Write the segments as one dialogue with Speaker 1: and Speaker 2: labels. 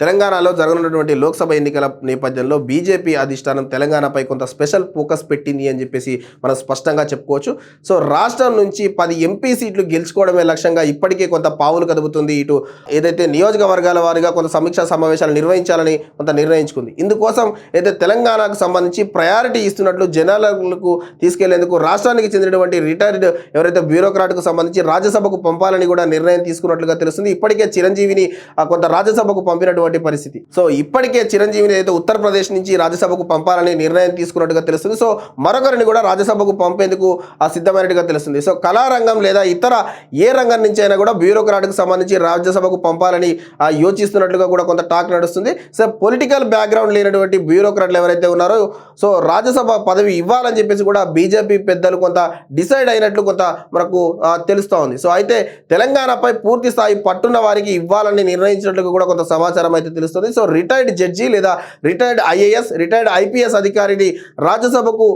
Speaker 1: తెలంగాణలో జరగనున్నటువంటి లోక్సభ ఎన్నికల నేపథ్యంలో బీజేపీ అధిష్టానం తెలంగాణపై కొంత స్పెషల్ ఫోకస్ పెట్టింది అని చెప్పేసి మనం స్పష్టంగా చెప్పుకోవచ్చు. సో రాష్ట్రం నుంచి పది ఎంపీ సీట్లు గెలుచుకోవడమే లక్ష్యంగా ఇప్పటికే కొంత పావులు కదుపుతుంది. ఇటు ఏదైతే నియోజకవర్గాల వారిగా కొంత సమీక్షా సమావేశాలు నిర్వహించాలని కొంత నిర్ణయించుకుంది. ఇందుకోసం అయితే తెలంగాణకు సంబంధించి ప్రయారిటీ ఇస్తున్నట్లు జనాలకు తీసుకెళ్ళేందుకు రాష్ట్రానికి చెందినటువంటి రిటైర్డ్ ఎవరైతే బ్యూరోక్రాట్కు సంబంధించి రాజ్యసభకు పంపాలని కూడా నిర్ణయం తీసుకున్నట్లుగా తెలుస్తుంది. ఇప్పటికే చిరంజీవిని ఆ, కొంత రాజ్యసభకు పంపినటువంటి పరిస్థితి. సో ఇప్పటికే చిరంజీవిని అయితే ఉత్తరప్రదేశ్ నుంచి రాజ్యసభకు పంపాలని నిర్ణయం తీసుకున్నట్టుగా తెలుస్తుంది. సో మరొకరిని కూడా రాజ్యసభకు పంపేందుకు ఆ సిద్ధమైనట్టుగా తెలుస్తుంది. సో కళారంగం లేదా ఇతర ఏ రంగం నుంచి అయినా కూడా బ్యూరోక్రాట్కు సంబంధించి రాజ్యసభకు పంపాలని ఆ, యోచిస్తున్నట్లుగా కూడా కొంత టాక్ నడుస్తుంది. సో పొలిటికల్ బ్యాక్గ్రౌండ్ లేనటువంటి బ్యూరోక్రాట్లు ఎవరైతే ఉన్నారో సో రాజ్యసభ పదవి ఇవ్వాలని చెప్పేసి కూడా బీజేపీ పెద్దలు కొంత డిసైడ్ అయినట్లు కొంత మనకు తెలుస్తూ ఉంది. సో అయితే తెలంగాణపై పూర్తి స్థాయి పట్టున్న వారికి ఇవ్వాలని నిర్ణయించినట్లుగా కూడా కొంత సమాచారం అయితే తెలుస్తుంది. సో రిటైర్డ్ జడ్జి లేదా రిటైర్డ్ ఐఏఎస్ రిటైర్డ్ ఐపీఎస్ అధికారిని రాజ్యసభకు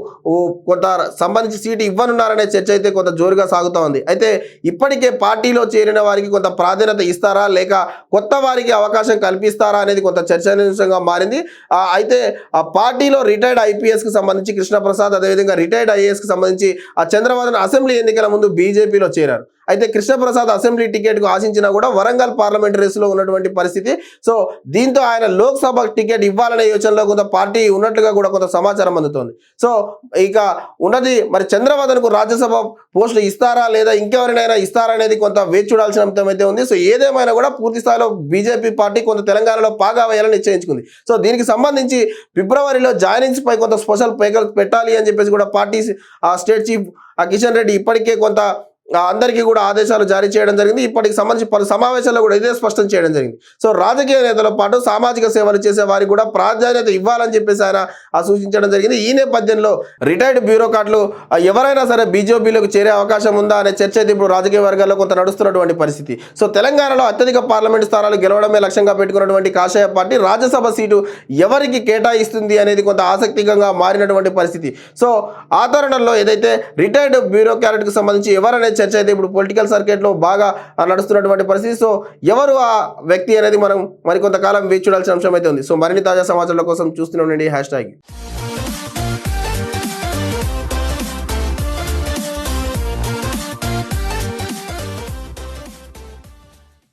Speaker 1: కొంత సంబంధించి సీటు ఇవ్వనున్నారనే చర్చ అయితే కొంత జోరుగా సాగుతూ ఉంది. అయితే ఇప్పటికే పార్టీలో చేరిన వారికి కొంత ప్రాధాన్యత ఇస్తారా? లేక కొత్త వారికి అవకాశం కల్పిస్తారా అనేది కొంత చర్చనీయాంశంగా మారింది. అయితే ఆ పార్టీలో రిటైర్డ్ ఐపీఎస్కి సంబంధించి కృష్ణప్రసాద్ అదేవిధంగా రిటైర్డ్ ఐఏఎస్కి సంబంధించి ఆ చంద్రబాబు అసెంబ్లీ ఎన్నికల ముందు బీజేపీలో చేరారు. అయితే కృష్ణప్రసాద్ అసెంబ్లీ టికెట్కు ఆశించినా కూడా వరంగల్ పార్లమెంట్ రేసులో ఉన్నటువంటి పరిస్థితి. సో దీంతో ఆయన లోక్సభ టికెట్ ఇవ్వాలనే యోచనలో కొంత పార్టీ ఉన్నట్లుగా కూడా కొంత సమాచారం అందుతోంది. సో ఇక ఉన్నది మరి చంద్రబాబుకు రాజ్యసభ పోస్టులు ఇస్తారా లేదా ఇంకెవరినైనా ఇస్తారా అనేది కొంత వేచి చూడాల్సిన అంశం అయితే ఉంది. సో ఏదేమైనా కూడా పూర్తి స్థాయిలో బీజేపీ పార్టీ కొంత తెలంగాణలో పాగా వేయాలని నిశ్చయించుకుంది. సో దీనికి సంబంధించి ఫిబ్రవరిలో జాయినింగ్స్ పై కొంత స్పెషల్ పేకలు పెట్టాలి అని చెప్పేసి కూడా పార్టీ ఆ స్టేట్ చీఫ్ ఆ కిషన్ రెడ్డి ఇప్పటికే కొంత అందరికీ కూడా ఆదేశాలు జారీ చేయడం జరిగింది. ఇప్పటికి సంబంధించి పలు సమావేశాల్లో కూడా ఇదే స్పష్టం చేయడం జరిగింది. సో రాజకీయ నేతలతో పాటు సామాజిక సేవలు చేసే వారికి కూడా ప్రాధాన్యత ఇవ్వాలని చెప్పేసి ఆయన ఆ సూచించడం జరిగింది. ఈ నేపథ్యంలో రిటైర్డ్ బ్యూరోక్రాట్లు ఎవరైనా సరే బీజేపీలోకి చేరే అవకాశం ఉందా అనే చర్చ అయితే ఇప్పుడు రాజకీయ వర్గాల్లో కొంత నడుస్తున్నటువంటి పరిస్థితి. సో తెలంగాణలో అత్యధిక పార్లమెంట్ స్థానాలు గెలవడమే లక్ష్యంగా పెట్టుకున్నటువంటి కాషాయ పార్టీ రాజ్యసభ సీటు ఎవరికి కేటాయిస్తుంది అనేది కొంత ఆసక్తికంగా మారినటువంటి పరిస్థితి. సో ఆ తరుణంలో ఏదైతే రిటైర్డ్ బ్యూరోక్రాట్కి సంబంధించి ఎవరనే చర్చ అయితే ఇప్పుడు పొలిటికల్ సర్కిట్లో బాగా నడుస్తున్నటువంటి పరిస్థితి. సో ఎవరు ఆ వ్యక్తి అనేది మనం మరికొంతకాలం వేచి చూడాల్సిన అంశం అయితే ఉంది. సో మరిన్ని తాజా సమాచారాల కోసం చూస్తూనే ఉండండి. Hash tag